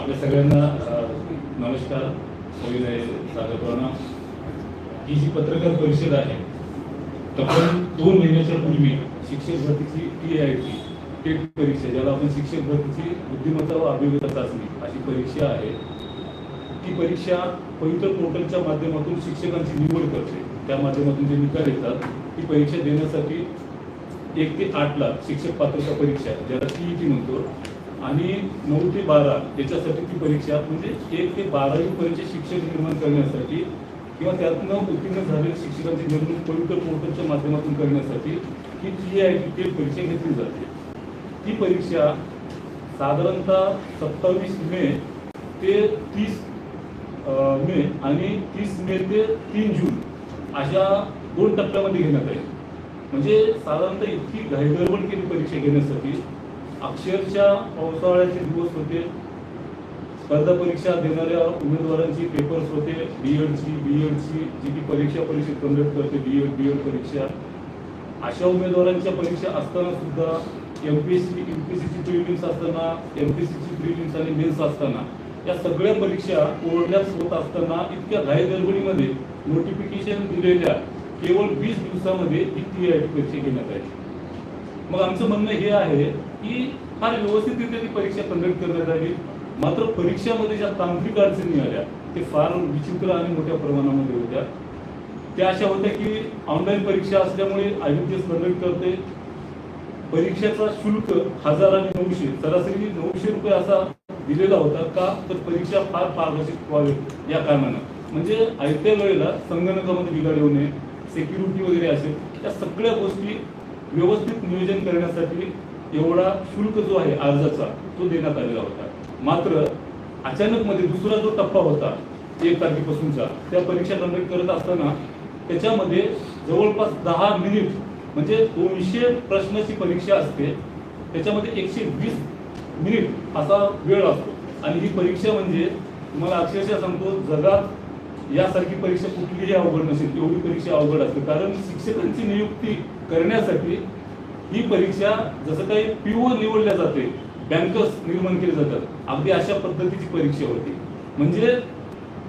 आपल्या सगळ्यांना नमस्कार. सविनय सादर प्रणाम ही जी पत्रकार परिषद आहे तब्बल दोन महिन्याच्या पूर्वी शिक्षक भरतीची टी आय टी टेट परीक्षा ज्याला आपण शिक्षक भरतीची बुद्धिमत्ता व अभियोगिता चाचणी अशी परीक्षा आहे ती परीक्षा पवित्र पोर्टलच्या माध्यमातून शिक्षकांची निवड करते. त्या माध्यमातून जे निकाल येतात ती परीक्षा देण्यासाठी एक ते आठ लाख शिक्षक पात्रता परीक्षा ज्याला सीईटी म्हणतो. आणि नऊ ते बारा याच्यासाठी ती परीक्षा म्हणजे एक ते बारावी परीक्षा शिक्षक निर्माण करण्यासाठी किंवा त्यातनं उत्तीर्ण झालेल्या शिक्षकांची नेमणूक पवित्र पोर्टलच्या माध्यमातून करण्यासाठी ही जी आहे ते परीक्षा घेतली जाते. ती परीक्षा साधारणतः सत्तावीस मे ते तीस मे आणि तीस मे ते तीन जून अशा दोन टप्प्यामध्ये घेण्यात आहे म्हणजे साधारणतः इतकी घाईगडबड केली परीक्षा घेण्यासाठी अक्षरशः पावसाळ्याचे दिवस होते. स्पर्धा परीक्षा देणाऱ्या उमेदवारांची पेपर्स होते. बी एडची बी एडची जी की परीक्षा परीक्षेत कंडक्ट करते बी एड बी एड परीक्षा. अशा उमेदवारांच्या परीक्षा असताना सुद्धा M P S C U P S सीची प्रिलिम्स असताना एम पी एस सीची प्रिलिम्स आणि मेन्स असताना या सगळ्या परीक्षा ओढण्यात होत असताना इतक्या घाई गडबडीमध्ये नोटिफिकेशन दिलेल्या केवळ वीस दिवसामध्ये ही टी आय टी परीक्षा घेण्यात आली. मग आमचं म्हणणं हे आहे की फार व्यवस्थितरित्या ती परीक्षा कंडक्ट करण्यात आली. मात्र परीक्षामध्ये ज्या तांत्रिक अडचणी आल्या ते फार विचित्र आणि मोठ्या प्रमाणामध्ये होत्या. त्या अशा होत्या की ऑनलाईन परीक्षा असल्यामुळे आयोग्य कंडक्ट करते परीक्षेचा शुल्क हजार आणि नऊशे सरासरी नऊशे रुपये असा दिलेला होता का? तर परीक्षा फार पारदर्शक व्हावी या कारणानं म्हणजे आयत्या वेळेला संगणकामध्ये बिघाड होणे सेक्युरिटी वगैरे असेल या सगळ्या गोष्टी व्यवस्थित नियोजन करण्यासाठी एवढा शुल्क जो आहे अर्जाचा तो देण्यात आलेला होता. मात्र अचानक मध्ये दुसरा जो टप्पा होता एक तारखेपासूनचा त्या परीक्षा कंडक्ट करत असताना त्याच्यामध्ये जवळपास दहा मिनिट म्हणजे दोनशे प्रश्नाची परीक्षा असते. त्याच्यामध्ये एकशे वीस मिनिट असा वेळ असतो. आणि ही परीक्षा म्हणजे तुम्हाला अक्षरशः सांगतो जगात यासारखी परीक्षा कुठलीही अवघड नसेल एवढी परीक्षा अवघड असते. कारण शिक्षकांची नियुक्ती करण्यासाठी ही परीक्षा जसं काही प्युअर निवडल्या जाते बँकर्स निर्माण केले जातात. अगदी अशा पद्धतीची परीक्षा होती. म्हणजे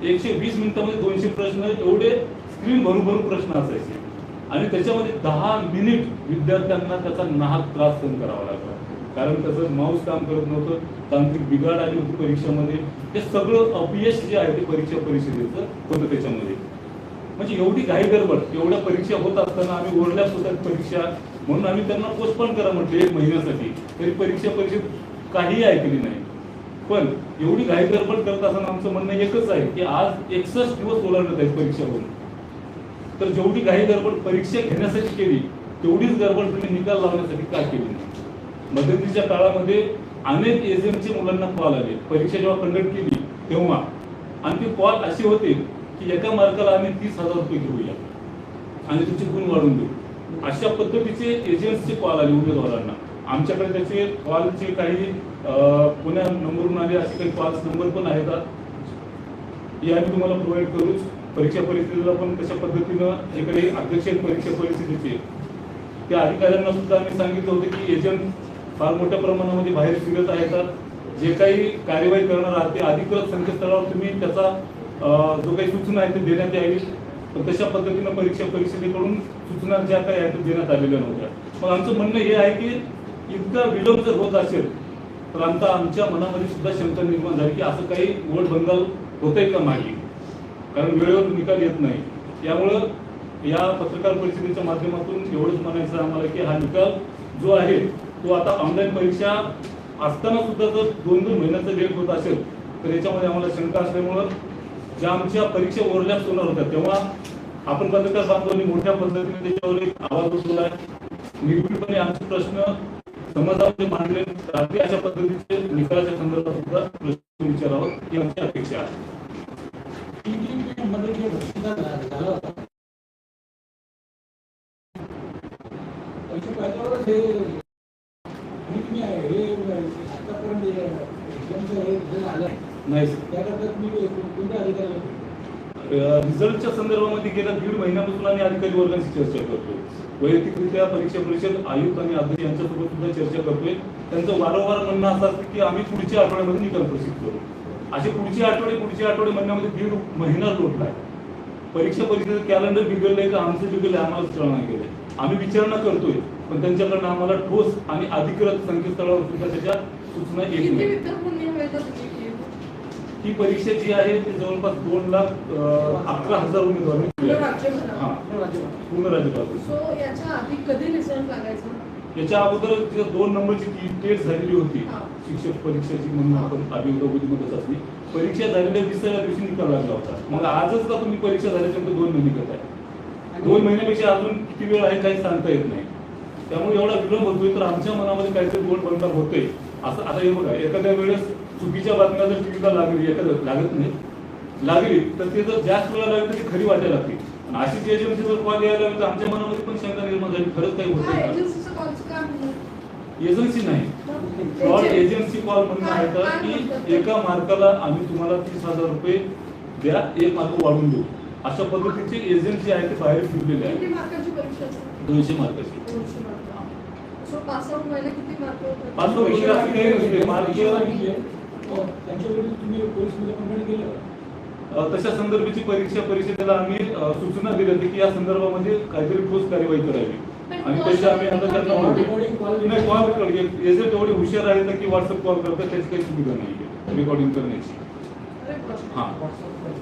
एकशे वीस मिनिटामध्ये दोनशे प्रश्न एवढे स्क्रीन भरून भरून प्रश्न असायचे. आणि त्याच्यामध्ये दहा मिनिट विद्यार्थ्यांना त्याचा नाहक त्रास सहन करावा लागला. कारण त्याचं माऊस काम करत नव्हतं तांत्रिक बिघाड आली होती परीक्षेमध्ये. हे सगळं अपयश जे आहे ते परीक्षा परिषदेचं होतं त्याच्यामध्ये. म्हणजे एवढी घाई गडबड एवढ्या परीक्षा होत असताना आम्ही ओरल्या सुद्धा परीक्षा म्हणून आम्ही त्यांना पोस्टपोन करा म्हटले एक महिन्यासाठी. तरी परीक्षा परिषद काहीही ऐकली नाही. पण एवढी घाई गडबड करत असताना आमचं म्हणणं एकच आहे की आज एकसष्ट दिवस ओलांडत आहेत परीक्षा होऊन तर जेवढी घाई गडबड परीक्षा घेण्यासाठी केली तेवढीच गडबड तुम्ही निकाल लावण्यासाठी का केली नाही? मदतीच्या काळामध्ये अनेक एजंटचे मुलांना कॉल आले. परीक्षा जेव्हा कंडक्ट केली तेव्हा. आणि ते कॉल असे होते की एका मार्काला आम्ही तीस हजार रुपये घेऊया. आणि तुमचे गुण वाढून देऊ. अशा पद्धतीचे एजंट्सचे कॉल आले उमेदवारांना. आमच्याकडे त्याचे कॉलचे काही पुण्या नंबरवरून आले असे काही कॉल्स नंबर पण आहेत. हे आम्ही तुम्हाला प्रोव्हाइड करूच परीक्षा परिस्थितीला पण कशा पद्धतीनं जे काही अध्यक्ष परीक्षा परिस्थितीचे त्या अधिकाऱ्यांना सुद्धा आम्ही सांगितलं होतं की एजंट फार मोठ्या प्रमाणामध्ये बाहेर फिरत आहेत. जे काही कार्यवाही करणार आहात ते अधिकृत संकेतस्थळावर तुम्ही त्याचा जो काही सूचना आहे ते देण्यात यावी. पण तशा पद्धतीनं परीक्षा परिषदेकडून सूचना ज्या काही आहेत देण्यात आलेल्या नव्हत्या. मग आमचं म्हणणं हे आहे की इतका विलंब जर होत असेल तर आमचा आमच्या मनामध्ये सुद्धा शंका निर्माण झाली की असं काही वोट बंगाल होतंय का मागे? कारण वेळेवर निकाल येत नाही. यामुळं या पत्रकार परिषदेच्या माध्यमातून एवढंच म्हणायचं आम्हाला की हा निकाल जो आहे तो आता ऑनलाईन परीक्षा असताना सुद्धा जर दोन दोन महिन्याचा लेट होत असेल तर याच्यामध्ये आम्हाला शंका असल्यामुळं ज्या आमच्या परीक्षा ओरल्याच होणार होत्या तेव्हा आपण पत्रकार बांधवांनी मोठ्या पद्धतीने त्याच्यावर एक आवाज उठवला. आहे निर्भीडपणे आमचे प्रश्न समाजामध्ये मांडले. अगदी अशा पद्धतीचे निकालाच्या संदर्भात सुद्धा प्रश्न विचारावं ही आमची अपेक्षा आहे. पैसे हे नाही त्याकरता तुम्ही कोणत्या अधिकारी रिझल्टच्या संदर्भामध्ये गेल्या दीड महिन्यापासून आम्ही अधिकारी वर्गांशी चर्चा करतो वैयक्तिकरित्या परीक्षा परिषद आयुक्त आणि अध्यक्ष यांच्यासोबत सुद्धा चर्चा करतोय. त्यांचं वारंवार म्हणणं असं असतं की आम्ही पुढच्या आठवड्यामध्ये निकाल प्रसिद्ध करू. असे पुढचे आठवडे पुढचे आठवडे म्हणण्यामध्ये दीड महिना लोटलाय परीक्षा परीक्षेचं कॅलेंडर बिघडलंय का? आमचं बिघडलंय आम्हाला विचारणा केलंय आम्ही विचारणा करतोय पण त्यांच्याकडनं आम्हाला ठोस आणि अधिकृत संकेतस्थळावर सुद्धा त्याच्या सूचना येत नाही ही परीक्षा जी आहे ती जवळपास दोन लाख अकरा हजार उमेदवारांनी दिली पूर्ण सो याच्या आधी अगोदर दोन नंबरची ती टेस्ट झालेली होती. शिक्षक परीक्षेची म्हणून आपण अभियोगामध्ये असली. परीक्षा झालेल्या विसाव्या दिवशी निकाल लागला होता. मग आजच का तुम्ही परीक्षा झाल्याच्यानंतर दोन महिने करताय? दोन महिन्यापेक्षा अजून किती वेळ आहे काही सांगता येत नाही. त्यामुळे एवढा विलंब होतोय तर आमच्या मनामध्ये काहीतरी गोड बनकार होतोय. असं आता हे बघा एखाद्या वेळेस चुकीच्या बातम्या जर टीव्हीला लागली एखाद्या लागत नाही लागली तर ते जर जास्त वेळा लागली तर ती खरी वाटायला लागते. आणि अशीच एजन्सी जर कॉल यायला लागली तर आमच्या मनामध्ये पण शंका निर्माण झाली खरंच काही हा काय म्हणणं एजन्सी नाही. फ्रॉड एजन्सी कॉल म्हणणं आहे का की एका मार्काला आम्ही तुम्हाला तीस हजार रुपये द्या एक मार्क वाढून देऊ. अशा पद्धतीची एजन्सी आहे ते बाहेर फिरलेले किती आहे मार्काची परीक्षा असते? दोनशे मार्काची. दोनशे मार्क. तशा संदर्भाची परीक्षा परिषदेला आम्ही सूचना दिली होती की या संदर्भामध्ये काहीतरी ठोस कार्यवाही करावी. आणि त्याची आम्ही आता त्यांना म्हणतो नाही कॉल एजंट एवढे हुशार आहेत की व्हॉट्सअप कॉल करतात त्याची काही सुविधा नाही रेकॉर्डिंग करण्याची. हा.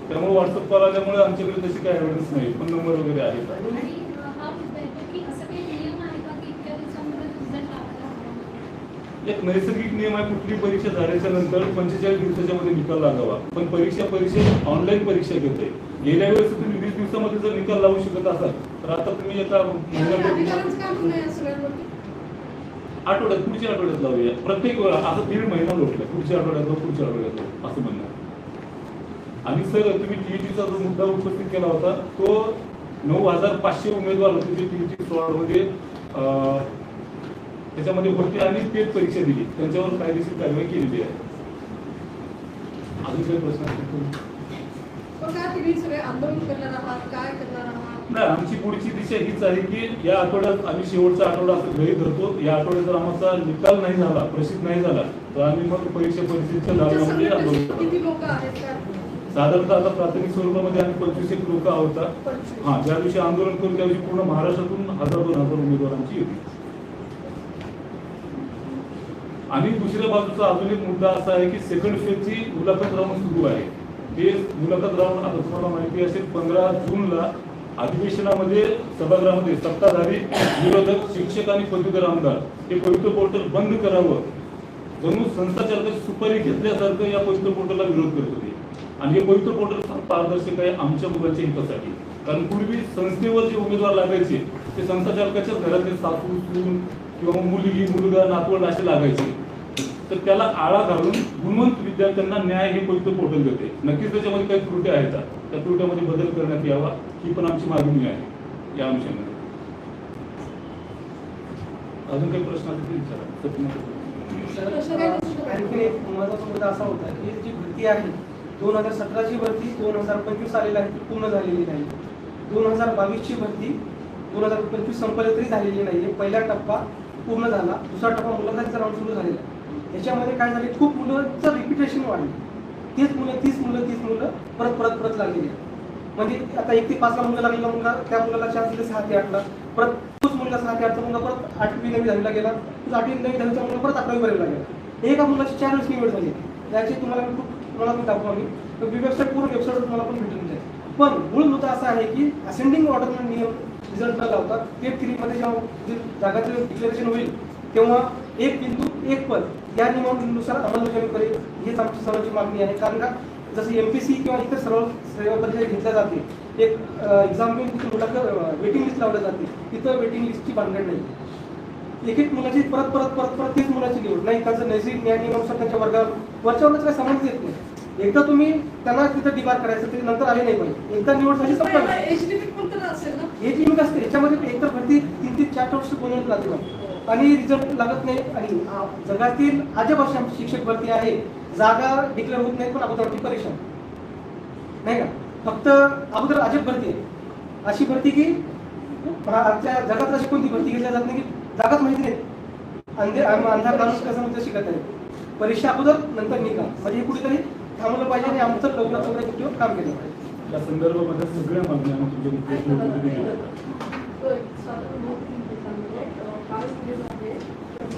त्यामुळे व्हॉट्सअप कॉल आल्यामुळे आमच्याकडे तशी काही एव्हिडन्स नाही. पण नंबर वगैरे आहेत आणि हा मुद्दा येतो की असं काही नियम आहे का की इतक्या दिवसामध्ये रिझल्ट लागायला हवा एक नैसर्गिक नियम आहे कुठली परीक्षा झाल्याच्यानंतर पंचेचाळीस दिवसाच्या मध्ये निकाल लागावा पण परीक्षा परिषद ऑनलाईन परीक्षा घेते गेल्या वेळेस तुम्ही वीस दिवसामध्ये जर निकाल लावू शकत असाल तर आता तुम्ही सगळ्यांवरती? आठवड्यात पुढच्या आठवड्यात लावूया प्रत्येक वेळा आता दीड महिना लोटला पुढच्या आठवड्यात लावू, पुढच्या आठवड्यात असं म्हणणं. आणि सर तुम्ही टीईटीचा जो मुद्दा उपस्थित केला होता तो नऊ हजार पाचशे उमेदवार होते जे टीईटी मध्ये अं, त्याच्यामध्ये होते आणि पेट परीक्षा दिली. त्यांच्यावर कायदेशीर कारवाई केलेली आहे. अजून काही प्रश्न नाही आमची पुढची दिशा हीच आहे की या आठवड्यात आम्ही शेवटचा आठवडा असं घरी धरतो. या आठवड्यात जर आमचा निकाल नाही झाला प्रसिद्ध नाही झाला तर आम्ही मग परीक्षा परिस्थितीच्या लाभामध्ये आंदोलन करतो. साधारणतः आता प्राथमिक स्वरूपामध्ये आम्ही पंचवीस एक लोक आहोत. हा ज्या दिवशी आंदोलन करू त्या दिवशी पूर्ण महाराष्ट्रातून हजार दोन हजार उमेदवार आमची येतील. आणि दुसऱ्या बाजूचा अजून एक मुद्दा असा आहे की सेकंड फेजची मुलाखत राऊंड सुरू आहे. ते मुलाखत राऊंड आता तुम्हाला माहिती असेल पंधरा जूनला अधिवेशनामध्ये सभागृहामध्ये सत्ताधारी विरोधक शिक्षक आणि पदवीधर आमदार हे पवित्र पोर्टल बंद करावं. जणू संस्था सुपारी घेतल्यासारखं या पवित्र पोर्टलला विरोध करत होते. आणि हे पवित्र पोर्टल फार पारदर्शक आहे आमच्या मुलाच्या हितासाठी. कारण पूर्वी संस्थेवर जे उमेदवार लागायचे ते संस्थाचालकाच्या घरातले सासू सून किंवा मुलगी मुलगा नातवंड असे लागायचे. तर त्याला आळा घालून गुणवंत विद्यार्थ्यांना न्याय हे पवित्र पोर्टल देते. नक्कीच त्याच्यामध्ये काही त्रुटी आहेत त्या त्रुट्यामध्ये बदल करण्यात यावा ही पण आमची मागणी आहे या अंशामध्ये अजून काही प्रश्न असतील? विचारा. आणखी एक महत्त्वाचा मुद्दा असा होता की जी भरती आहे दोन हजार सतराची भरती दोन हजार पंचवीस आलेली आहे ती पूर्ण झालेली नाही. दोन हजार बावीसची भरती दोन हजार पंचवीस संपली तरी झालेली नाही पहिला टप्पा पूर्ण झाला दुसरा टप्पा मुलाखतीचा राऊंड सुरू झालेला आहे. याच्यामध्ये काय झाले खूप मुलांचं रिपिटेशन वाढलं. तीच मुलं तीस मुलं तीस मुलं परत परत परत लागलेली म्हणजे आता एक ते पाचला मुलगा लागलेला मुलगा त्या मुलाला चान्स दिले सहा ते आठला. परत तोच मुलगा सहा ते आठचा मुलगा परत आठवी नवी दहावीला गेला. तोच आठवी नवी दहावीचा मुलगा परत अकरावी बारावीला गेला एका मुलाची चार वेळेस निवड झाली. याची तुम्हाला मी खूप तुम्हाला पण दाखवू आम्ही. तर वेबसाईट पूर्ण वेबसाईटवर तुम्हाला पण भेटून जाईल. पण मूळ मुद्दा असा आहे की असेंडिंग ऑर्डर नियम रिझल्ट न लावता ते थ्रीमध्ये जेव्हा जे जागाचं डिक्लेरेशन होईल तेव्हा एक बिंदू एक पद या नियमानुसार अंमलबजावणी करेल हीच आमची सर्वांची मागणी आहे कारण का जसं एम पी सी किंवा इतर सर्व सेवा परीक्षा घेतल्या जाते एक एक्झाम घेऊन तिथे मुलाखत वेटिंग लिस्ट लावल्या जाते तिथं वेटिंग लिस्टची भानगड नाही एक एक मुलाची परत परत परत परत तीच मुलाची निवड नाही त्यांचं नैसर्गिक न्याय नियमानुसार त्यांच्या वर्गावर वरच्यावरच काही समज येत नाही एकदा तुम्ही त्यांना तिथं डिबार करायचं ते नंतर आले नाही पाहिजे एकदा निवड झाली पण एच एज लिमिट पण हे असते याच्यामध्ये एकतर भरती तीन ते चार वर्ष कोणी लागते आणि रिझल्ट लागत नाही आणि जगातील अजब अशी शिक्षक भरती आहे जागा डिक्लेअर होत नाही पण अगोदरची परीक्षा. नाही का? फक्त अगोदर अजब भरती आहे. अशी भरती की आमच्या जगात अशी कोणती भरती घेतल्या जात नाही की जागाच माहिती नाही. अंधे आम- अंधार माणूस कसं म्हणजे शिकत आहे. परीक्षा अगोदर नंतर निकाल. म्हणजे हे कुठेतरी थांबलं पाहिजे आणि आमचं लवकरात लवकर गोष्टीवर काम केलं पाहिजे. या संदर्भामध्ये सगळ्या मागण्या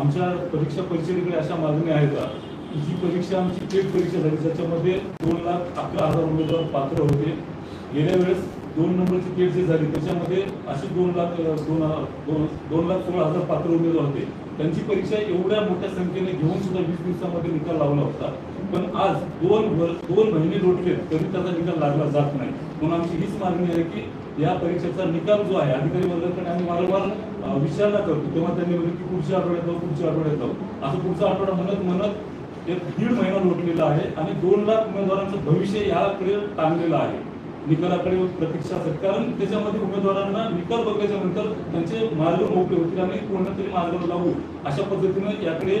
आमच्या परीक्षा परिषदेकडे अशा मागण्या आहेत का? जी परीक्षा आमची टेट परीक्षा झाली त्याच्यामध्ये दोन लाख अकरा हजार उमेदवार पात्र होते. गेल्या वेळेस दोन नंबरची टेट जी झाली त्याच्यामध्ये असे दोन लाख दोन दोन दोन लाख सोळा हजार पात्र उमेदवार होते. त्यांची परीक्षा एवढ्या मोठ्या संख्येने घेऊन सुद्धा वीस दिवसामध्ये निकाल लावला होता. पण आज दोन वर दोन महिने लोटले तरी त्याचा निकाल लागला जात नाही. म्हणून आमची हीच मागणी आहे की या परीक्षेचा निकाल जो आहे अधिकारी वर्गाकडे आम्ही वारंवार विचारणा करतो. तेव्हा त्यांनी म्हणले की पुढच्या आठवड्यात जाऊ पुढच्या आठवड्यात जाऊ. असं पुढचा आठवडा म्हणत म्हणत एक दीड महिना लोटलेला आहे आणि दोन लाख उमेदवारांचं भविष्य याकडे टांगलेलं आहे. निकालाकडे प्रतीक्षा असतात कारण त्याच्यामध्ये उमेदवारांना निकाल बघल्याच्या नंतर त्यांचे मार्ग मोकळे होतील आणि कोणतरी मार्ग लावू. अशा पद्धतीनं याकडे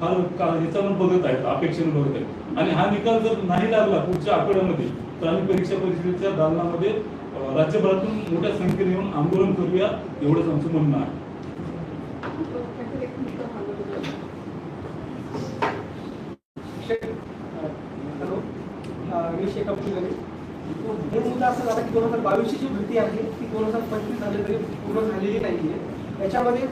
फार का- ह्याच्यानं बघत आहेत अपेक्षेनं बघत आहेत. आणि हा निकाल जर नाही लागला पुढच्या आठवड्यामध्ये तर आम्ही परीक्षा परिषदेच्या दालनामध्ये राज्यभरातून मोठ्या संख्येने येऊन आंदोलन करूया एवढंच आमचं म्हणणं आहे. हॅलो. अं, मी शेखा फुलगणे मूळ मुद्दा असं झाला की दोन हजार बावीसची जी भीती आहे ती दोन हजार पंचवीस झाली तरी पूर्ण झालेली नाही आहे याच्यामध्ये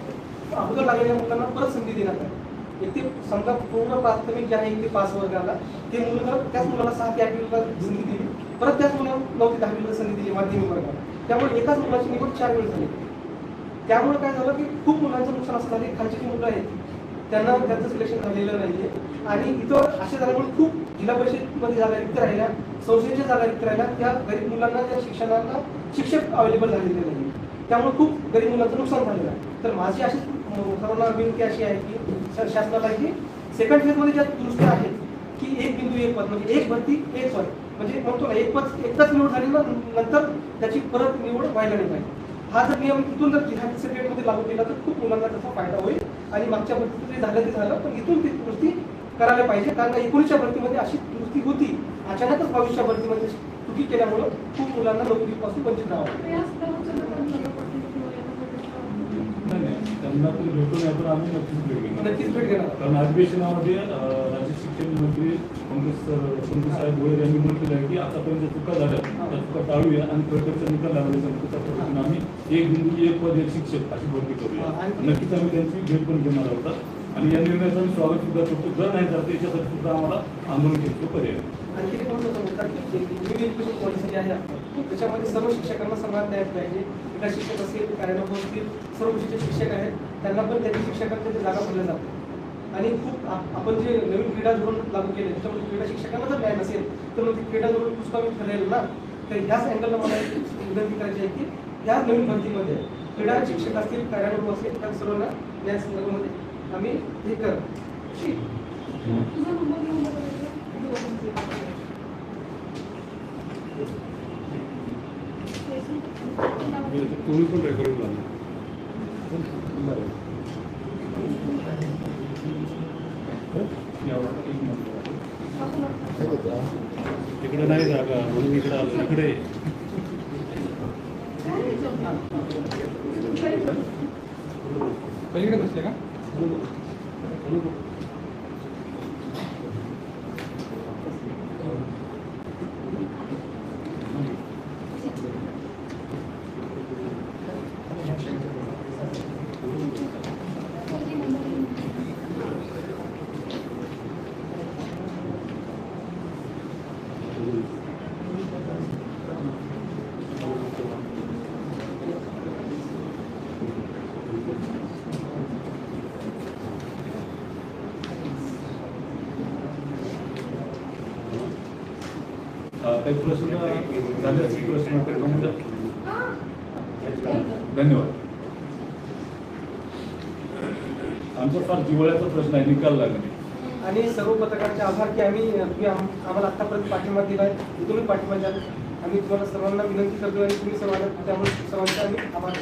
अगोदर लागलेल्या मुलांना परत संधी देण्यात आहे एक ते समजा पूर्ण प्राथमिक जे आहे ते पाच वर्गाला ते मुलं त्याच मुलाला सहा ते आठवीला संधी दिली. परत त्याच मुलाला नऊ ते दहावीला संधी दिली माध्यमिक वर्गाला त्यामुळे एकाच मुलाची निवड चार वेळ झाली. त्यामुळे काय झालं की खूप मुलांचं नुकसान असं झालं की खालची जी मुलं आहेत त्यांना त्यांचं सिलेक्शन झालेलं नाहीये. आणि इथं असे झाल्यामुळे खूप जिल्हा परिषदमध्ये जागा रिक्त राहिल्या संस्थेच्या जागा रिक्त राहिल्या. त्या गरीब मुलांना त्या शिक्षणाला शिक्षक अवेलेबल झालेले नाही त्यामुळे खूप गरीब मुलांचं नुकसान झालेलं आहे. तर माझी अशी सर्वांना विनंती अशी आहे की शासनाला की सेकंड फेजमध्ये ज्या दुरुस्त्या आहेत की एक बिंदू एक पद म्हणजे एक भरती एक पद म्हणजे म्हणतो ना एक पद एकदाच निवड झाली ना नंतर त्याची परत निवड व्हायला नाही पाहिजे. हा जर नियम इथून जर जिल्हा मध्ये लागू केला तर खूप मुलांना त्याचा फायदा होईल आणि मागच्या भरतीत जे झालं ते झालं पण इथून ती दुरुस्ती करायला पाहिजे. कारण का एकोणीसच्या भरतीमध्ये अशी दुरुस्ती होती. अचानकच बावीसच्या भरतीमध्ये चुकी केल्यामुळं खूप मुलांना नोकरीपासून वंचित राहावं. त्यांना पण भेटून आम्ही नक्कीच भेट घेणार. नक्कीच भेट घेणार. कारण अधिवेशनामध्ये राज्य शिक्षण मंत्री काँग्रेस पंकज साहेब गोयल यांनी म्हटलेलं आहे की आतापर्यंत चुका झाल्या. त्या चुका टाळूया आणि प्रत्यक्ष निकाल नंतर त्या पद्धतीने आम्ही एक बिंदू एक पद एक शिक्षक अशी भरती करूया. नक्कीच आम्ही त्यांची भेट पण घेणार आहोत. आणि या निर्णयाचं आम्ही स्वागत सुद्धा करतो. जर नाही तर याच्यासाठी सुद्धा आम्हाला आंदोलन केलं पर्याय एक त्याच्यामध्ये सर्व शिक्षकांना सन्मान द्यायला पाहिजे. क्रीडा शिक्षक असतील कार्यानुभव असतील सर्व विशिष्ट शिक्षक आहेत त्यांना पण त्यांच्या शिक्षकांच्या जागा भरल्या जातात. आणि खूप आपण जे नवीन क्रीडा धोरण लागू केले त्याच्यामध्ये क्रीडा शिक्षकांना जर न्याय नसेल तर मग ते क्रीडा धोरण पुस्तकामी ठरेल ना? तर ह्याच अँगलला मला विनंती करायची आहे की ह्या नवीन भरतीमध्ये क्रीडा शिक्षक असतील कार्यानुभव असतील त्या सर्वांना न्याय संदर्भामध्ये आम्ही हे कर तुम्ही पण रेकॉर्डिंग लावा. यावर एक मिनिट. इकडे नाही जागा म्हणून इकडे आलो इकडे. पलीकडे बसले का? काही प्रश्न झाले असतील प्रश्न धन्यवाद. आमचा फार दिवाळ्याचा प्रश्न आहे निकाल लागणे आणि सर्व पत्रकारांचे आभार की आम्ही तुम्ही आम्हाला आतापर्यंत पाठिंबा दिला आहे तुम्ही पाठिंबा द्याल. आम्ही तुम्हाला सर्वांना विनंती करतो आणि तुम्ही सर्वांना त्यामुळे सर्वांचे आम्ही आभार.